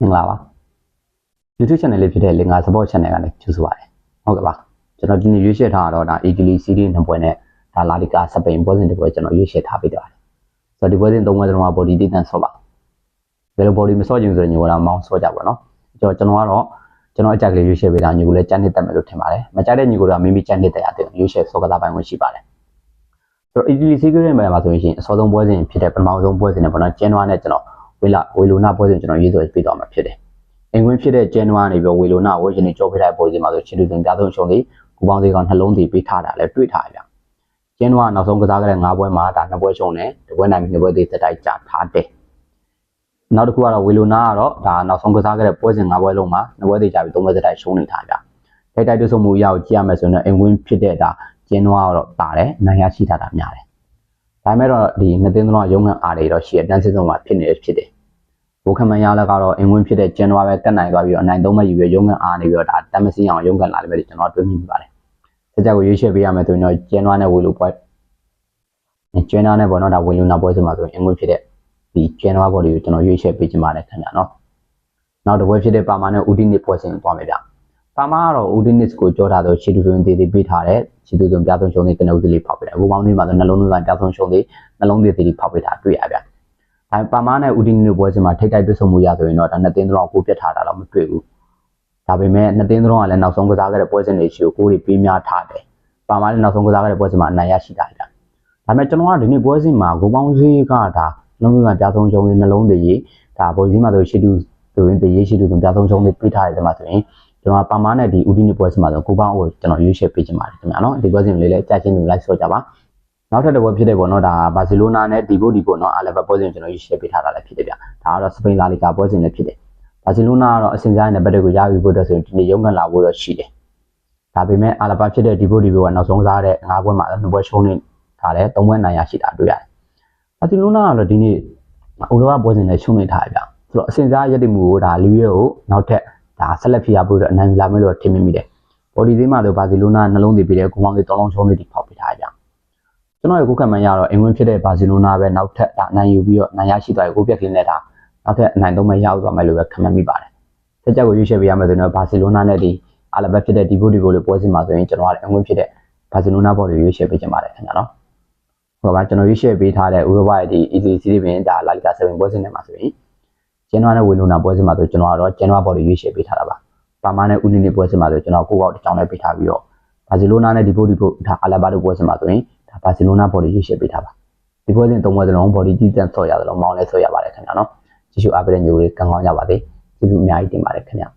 မင်္ဂလာပါ YouTube channel လေးဖြစ်တဲ့ Linga Support Channel ကနေကြိုဆိုပါရစေဟုတ်ကဲ့ပါကျွန်တော်ဒီနေ့ရွေးချယ်ထားတာတော့ဒါ Italy Series နှစ်ပွဲနဲ့ဒါ La Liga စပိန်ပွဲစဉ်တစ်ပွဲကျွန်တော်ရွေးချယ်ထားပေးတယ်ပါတယ်ဆိုတော့ဒီပွဲစဉ်သုံးပွဲစလုံးက body တည်တံ့ဆော့ပါဘယ်လို body မဆော့ချင်ဘူးဆိုရင်ညီကတော့မောင်းဆော့ကြပါတော့ကျွန်တော်ကျွန်တော်ကတော့ကျွန်တော်အကြိုက်လေးရွေးချယ်ပေးတာညီကိုလည်းကြမ်းနေတတ်မယ်လို့ထင်ပါတယ်မကြိုက်တဲ့ညီကိုတော့မိမိကြမ်းနေတတ်ရတယ်ရွေးချယ်ဆော့ကစားပိုင်းဝင်ရှိပါတယ်ဆိုတော့ Italy Series မှာမှာဆိုရင်အစောဆုံးပွဲစဉ်ဖြစ်တဲ့ပထမဆုံးပွဲစဉ်နဲ့ပေါ့နော်ကျင်းနွားနဲ့ကျွန်တော် ဝေလာဝေလိုနာပွဲစဉ်ကျွန်တော်ရေးဆိုပေးသွားမှာဖြစ်တယ်အိမ်ဝင်ဖြစ်တဲ့ကျန်နွားနေပြီးဝေလိုနာဝေရှင်နေကြောပေးတဲ့ပုံစံမှာဆိုချီတူတင်ပြဆုံးရှုံးလေးကူပေါင်းသေးကောင်နှလုံးသေးပေးထားတာလည်းတွေ့ထားရဗျကျန်နွားနောက်ဆုံးကစားခဲ့တဲ့၅ပွဲမှာဒါနှစ်ပွဲရှုံးတယ်တစ်ပွဲနိုင်ပြီးနှစ်ပွဲသေးသက်တိုက်ကြထားတယ်နောက်တစ်ခုကတော့ဝေလိုနာကတော့ဒါနောက်ဆုံးကစားခဲ့တဲ့ပွဲစဉ်၅ပွဲလုံးမှာနှစ်ပွဲသေးကြပြီးသုံးပွဲသက်တိုက်ရှုံးနေထားဗျတိုက်တိုက်တွေ့ဆုံမှုအရောက်ကြည့်ရမယ်ဆိုရင်အိမ်ဝင်ဖြစ်တဲ့ဒါကျန်နွားကတော့တာတယ်နိုင်ရရှိထားတာများတယ် ဒါပေမဲ့တော့ဒီနှစ်သိန်းသုံးရုံးကန်အားတွေတော့ရှိရတန်းစစ်ဆုံးမှာဖြစ်နေဖြစ်တယ်ဘိုးခမန်ရလည်းကတော့အင်ဝင်ဖြစ်တဲ့ကျန်တော်ပဲကတ်နိုင်သွားပြီးတော့အနိုင်သုံးမဲ့ယူရရုံးကန်အားနေပြီးတော့ဒါတမ်းမစင်းအောင်ရုံးကန်လာတယ်ပဲကျွန်တော်တွေးမိပါတယ်။စကြကိုရွေးချယ်ပေးရမယ်ဆိုရင်တော့ကျန်တော်နဲ့ဝေလိုပွဲကျန်တော်နဲ့ပေါ့နော်ဒါဝေလိုနာပွဲဆိုမှဆိုရင်အင်ဝင်ဖြစ်တဲ့ဒီကျန်တော်ဘော်တွေကိုကျွန်တော်ရွေးချယ်ပေးချင်ပါတယ်ခင်ဗျာနော်။နောက်တစ်ပွဲဖြစ်တဲ့ပါမာနဲ့ဦးဒီနစ်ပွဲစဉ်သွားမယ်ဗျ။ ပါမာကတော့ဦးဒီနစ်ကိုကြောထားတော့ခြေတူသွင်းသေးသေးပေးထားတဲ့ခြေတူသွင်းပြသုံးရှုံးသေးကနုပ်သေးလေးဖောက်ပေးတယ်။အခုပေါင်းသေးမှာဆိုနှလုံးသွင်းကပြသုံးရှုံးသေးနှလုံးသေးသေးလေးဖောက်ပေးတာတွေ့ရဗျ။ဒါပါမားနဲ့ဦးဒီနီတို့ပွဲစဉ်မှာထိတ်တိုက်တွေ့ဆုံမှုရဆိုရင်တော့ဒါနှစ်သိန်းသုံးကိုပြတ်ထားတာတော့မတွေ့ဘူး။ဒါပေမဲ့နှစ်သိန်းသုံးကလည်းနောက်ဆုံးကစားခဲ့တဲ့ပွဲစဉ်တွေရှိကိုကိုယ်တွေပေးများထားတယ်။ပါမားလည်းနောက်ဆုံးကစားခဲ့တဲ့ပွဲစဉ်မှာအနိုင်ရရှိတာကြ။ဒါပေမဲ့ကျွန်တော်ကဒီနေ့ပွဲစဉ်မှာဂိုးပေါင်းစည်းကဒါလုံးဝပြားဆုံးရှုံးရေးနှလုံးသေးရေးဒါဘော်ကြီးမှာဆိုရှိတူဆိုရင်တရေးရှိတူဆိုပြားဆုံးရှုံးရေးပေးထားတဲ့မှာဆိုရင် ကျွန်တော်ပါမားနဲ့ဒီဦးဒီနီပွဲစဉ်မှာဆိုဂိုးပေါင်းကိုကျွန်တော်ရွေးချယ်ပေးချင်ပါတယ်ခင်ဗျာနော်ဒီပွဲစဉ်လေးလည်းကြာချင်းတွေလိုက်ဆော့ကြပါ။နောက်ထပ်တစ်ပွဲဖြစ်တဲ့ပေါ့နော်ဒါဘာစီလိုနာနဲ့ဒီဘိုဒီဘိုနော်အာလဘပွဲစဉ်ကျွန်တော်ရွေးချယ်ပေးထားတာလည်းဖြစ်တယ်ဗျဒါကတော့စပိန်လာလီဂါပွဲစဉ်လည်းဖြစ်တယ်ဘာစီလိုနာကတော့အစင်စားနဲ့ဘက်တွေကိုရယူဖို့အတွက်ဆိုရင်ဒီနေ့ရုံးကန်လာဖို့တော့ရှိတယ်ဒါပေမဲ့အာလဘဖြစ်တဲ့ဒီဘိုဒီဘိုကနောက်ဆုံးစားတဲ့၅ပွဲမှာနှစ်ပွဲရှုံးနေထားတယ်၃ပွဲနိုင်ရရှိတာတွေ့ရတယ်ဘာစီလိုနာကတော့ဒီနေ့အိုလိုကပွဲစဉ်လည်းရှုံးနေထားတယ်ဗျဆိုတော့အစင်စားရက်တည်မှုကိုဒါလူရဲကိုနောက်ထပ် ဒါဆက်လက်ဖြစ်ရဖို့အတွက်အနိုင်ယူလာမယ်လို့ထင်မိမိတယ်ဘော်ဒီသေးမှတော့ဘာစီလိုနာနှလုံးသေးပြီးတဲ့ဂုံပေါင်းလေး၃လုံးရှုံးလေးတိဖောက်ပေးထားကြကျွန်တော်ရဲ့ကိုယ်ခံမှန်ရတော့အင်ဝင်ဖြစ်တဲ့ဘာစီလိုနာပဲနောက်ထပ်ဒါနိုင်ယူပြီးတော့နိုင်ရရှိသွားပြီကိုပြက်ကလေးနဲ့ဒါနောက်ထပ်အနိုင်သုံးမဲ့ရောက်သွားမယ်လို့ပဲခံမှန်းမိပါတယ်။ဆက်ချက်ကိုရွေးချယ်ပေးရမယ်ဆိုတော့ဘာစီလိုနာနဲ့ဒီအာလဘက်ဖြစ်တဲ့ဒီဘိုဒီဘိုလေးပွဲစဉ်မှာဆိုရင်ကျွန်တော်ကအင်ဝင်ဖြစ်တဲ့ဘာစီလိုနာဘော်လေးရွေးချယ်ပေးချင်ပါတယ်ခင်ဗျာနော်။ဟုတ်ပါကျွန်တော်ရွေးချယ်ပေးထားတဲ့ဥရောပရဲ့ဒီ EC စီးရီးပင်ဒါလာလီဂါ7ပွဲစဉ်ထဲမှာဆိုရင် ကျန်တော်နဲ့ဝေလိုနာပွဲစဉ်မှာဆိုကျွန်တော်ကတော့ကျန်တော်ဘော်လေးရွေးချယ်ပေးထားတာပါ။ပါမာနဲ့ဦးနီနီပွဲစဉ်မှာဆိုကျွန်တော်ကိုယ့်ဘောက်တစ်ချောင်းနဲ့ပေးထားပြီးတော့ဘာစီလိုနာနဲ့ဒီဘိုဒီဘိုဒါအာလဘတ်တို့ပွဲစဉ်မှာဆိုရင်ဒါဘာစီလိုနာဘော်လေးရွေးချယ်ပေးထားပါဒီပွဲစဉ်သုံးပွဲစလုံး body ကြီးတန်းဆော့ရတယ်လို့မောင်းလဲဆော့ရပါတယ်ခင်ဗျာနော်ကြည့်ရှုအားပေးတဲ့ညိုလေးကံကောင်းကြပါစေကျေးဇူးအများကြီးတင်ပါတယ်ခင်ဗျာ